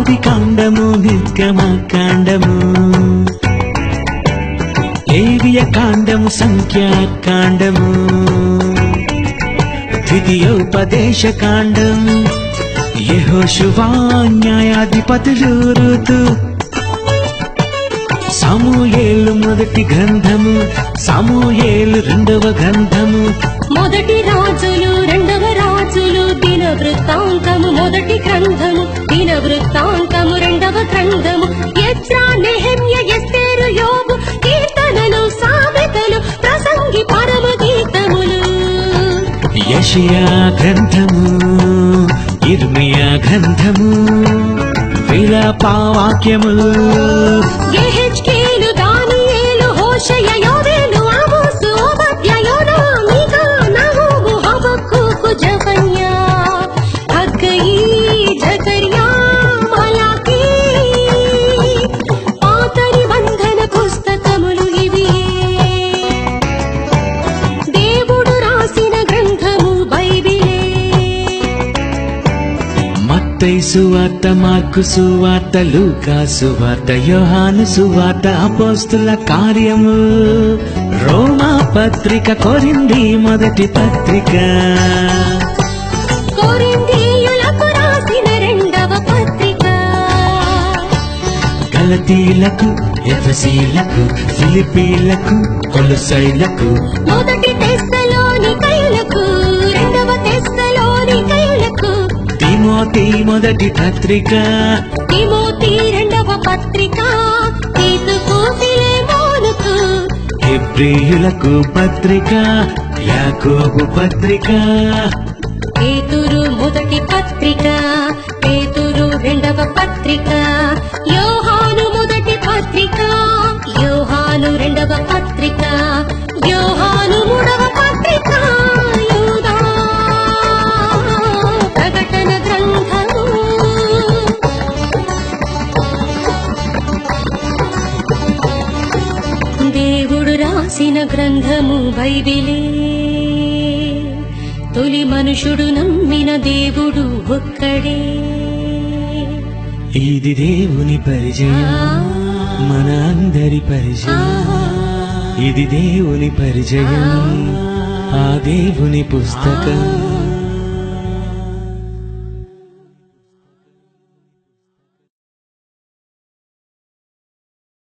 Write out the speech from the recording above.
ఆది కాండము నిర్గమ కాండము. లేవియ కాండము సంఖ్యాకాండము ద్వితీయోపదేశ కాండం యెహోషువా న్యాయాధిపతులు ఋతు సమూయేలు మొదటి గ్రంథము సమూయేలు రెండవ గ్రంథము. మొదటి రాజులు రెండవ రాజులు దిన వృత్తాంతము మొదటి గ్రంథము దిన వృత్తాంతం గ్రంథము ఎజ్రా నెహమ్య ఎస్తేరు యోగు కీర్తనలు సామెతలు ప్రసంగి పరమ గీతములు. యషయా గ్రంథము ఇర్మియా గ్రంథము విలపావాక్యములు మత్తై సువార్త మార్కు సువార్త లూకా సువార్త యోహాను సువార్త అపోస్తుల కార్యము. రోమా పత్రిక కొరింది మొదటి పత్రిక. గలతీలకు ఎఫసీలకు ఫిలిపీలకు కొలసైలకు మొదటి మొదటి పత్రిక. తిమోతి రెండవ పత్రిక. హెబ్రియులకు పత్రిక యాకోబు పత్రిక. పేతురు మొదటి పత్రిక పేతురు రెండవ పత్రిక. యోహాను మొదటి పత్రిక యోహాను రెండవ పత్రిక. యోహాను రాసిన గ్రంథము బైబిలే. తొలి మనుషుడు నమ్మిన దేవుడు ఒక్కడే. ఇది దేవుని పరిచయం? మన అందరి పరిచయం. ఇది దేవుని పరిచయం? ఆ. దేవుని పుస్తకం.